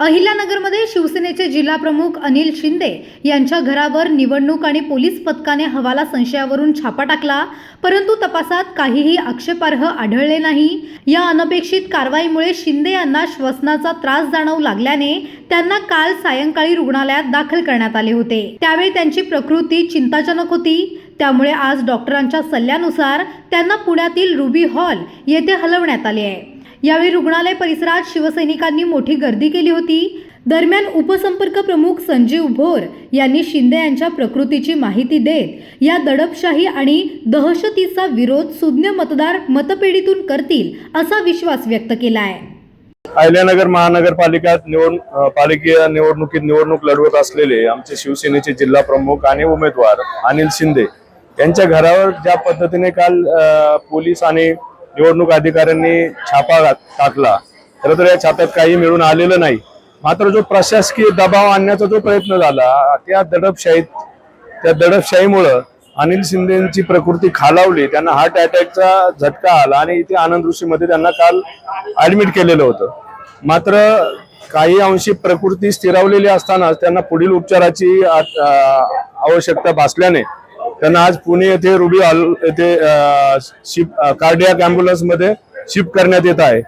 अहिल्यानगरमध्ये शिवसेनेचे जिल्हाप्रमुख अनिल शिंदे यांच्या घरावर निवडणूक आणि पोलीस पथकाने हवाला संशयावरून छापा टाकला परंतु तपासात काहीही आक्षेपार्ह आढळले नाही. या अनपेक्षित कारवाईमुळे शिंदे यांना श्वसनाचा त्रास जाणवू लागल्याने त्यांना काल सायंकाळी रुग्णालयात दाखल करण्यात आले होते. त्यावेळी त्यांची प्रकृती चिंताजनक होती. त्यामुळे आज डॉक्टरांच्या सल्ल्यानुसार त्यांना पुण्यातील रुबी हॉल येथे हलवण्यात आले आहे. यावेळी रुग्णालय परिसरात शिवसैनिकांनी मोठी गर्दी केली होती. दरम्यान उपसंपर्क प्रमुख संजीव भोर यांनी शिंदे यांच्या प्रकृतीची माहिती देत या दडपशाही आणि दहशतीचा विरोध सुज्ञ मतदार मतपेढीतून करतील असा विश्वास व्यक्त केला आहे अहिल्यानगर महानगरपालिका निवडणूक अ, निवडणुकीत निवडणूक लढवत असलेले आमचे शिवसेनेचे जिल्हा प्रमुख आणि उमेदवार अनिल शिंदे यांच्या घरावर ज्या पद्धतीने काल पोलीस आणि निवडणूक अधिकाऱ्यांनी छापा घात- टाकला. खरं तर या छाप्यात काही मिळून आलेलं नाही. मात्र जो प्रशासकीय दबाव आणण्याचा जो प्रयत्न झाला त्या दडपशाहीत त्या दडपशाहीमुळं अनिल शिंदेची प्रकृती खालावली. त्यांना हार्ट अटॅकचा झटका आला आणि इथे आनंद ऋषीमध्ये त्यांना काल ऍडमिट केलेलं होतं. मात्र काही अंशी प्रकृती स्थिरावलेली असतानाच त्यांना पुढील उपचाराची आवश्यकता भासल्याने त्यांना आज पुणे येथे रुबी हॉल येथे शिप कार्डियाक ॲम्ब्युलन्समध्ये शिफ्ट करण्यात येत आहे.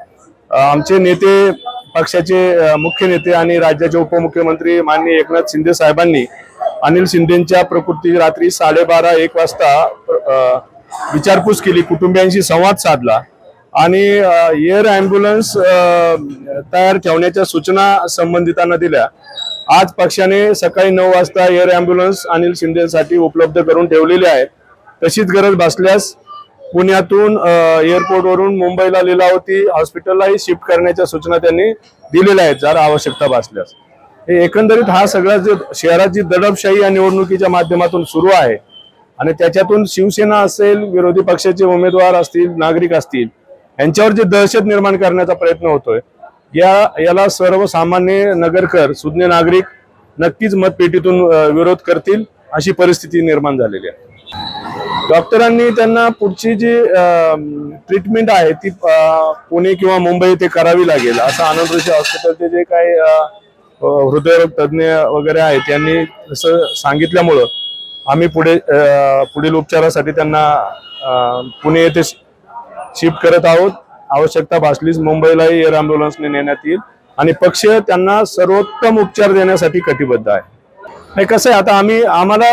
आमचे नेते पक्षाचे मुख्य नेते आणि राज्याचे उपमुख्यमंत्री माननीय एकनाथ शिंदे साहेबांनी अनिल शिंदेच्या प्रकृती रात्री साडेबारा एक वाजता विचारपूस केली कुटुंबियांशी संवाद साधला आणि एअर अँब्युलन्स तयार ठेवण्याच्या सूचना संबंधितांना दिल्या. आज पक्षाने सकाळी नऊ वाजता एअर अँब्युलन्स अनिल शिंदेसाठी उपलब्ध करून ठेवलेली आहे. तशीच गरज भासल्यास पुण्यातून एअरपोर्टवरून मुंबईला लिलावती हॉस्पिटललाही शिफ्ट करण्याच्या सूचना त्यांनी दिलेल्या आहेत जर आवश्यकता भासल्यास. हे एकंदरीत हा सगळा जे शहराची दडपशाही या निवडणुकीच्या माध्यमातून सुरू आहे आणि त्याच्यातून शिवसेना असेल विरोधी पक्षाचे उमेदवार असतील नागरिक असतील यांच्यावर जे दहशत निर्माण करण्याचा प्रयत्न होतोय या याला सर्वसामान्य नगरकर सुज्ञ नागरिक नक्कीच मतपेटीतून विरोध करतील अशी परिस्थिती निर्माण झालेली आहे. डॉक्टरांनी त्यांना पुढची जी ट्रीटमेंट आहे ती पुणे किंवा मुंबई ते करावी लागेल असं आनंद ऋषी हॉस्पिटलचे जे काही हृदयरोग तज्ज्ञ वगैरे आहेत त्यांनी असं सांगितल्यामुळं आम्ही पुढे पुढील उपचारासाठी त्यांना पुणे येथे शिफ्ट करत आहोत. आवश्यकता भासलीच मुंबईलाही एअर अँब्युलन्सने नेण्यात येईल. आणि पक्ष त्यांना सर्वोत्तम उपचार देण्यासाठी कटिबद्ध आहे. नाही कसं आहे आता आम्ही आम्हाला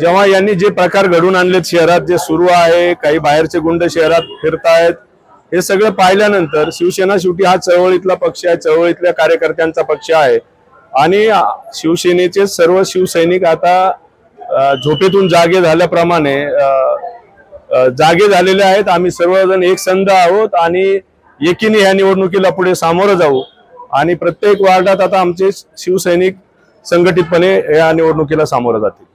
जेव्हा यांनी जे प्रकार घडून आणलेत शहरात जे सुरू आहे काही बाहेरचे गुंड शहरात फिरतायत हे सगळं पाहिल्यानंतर शिवसेना शेवटी हा चळवळीतला पक्ष आहे चळवळीतल्या कार्यकर्त्यांचा पक्ष आहे. आणि शिवसेनेचे सर्व शिवसैनिक आता झोपेतून जागे झाल्याप्रमाणे जागे झालेले आहेत. आम्ही सर्वजण एक संध आहोत आणि एकीने ह्या निवडणुकीला पुढे सामोरं जाऊ. आणि प्रत्येक वार्डात आता आमचे शिवसैनिक संघटितपणे या निवडणुकीला सामोरं जातील.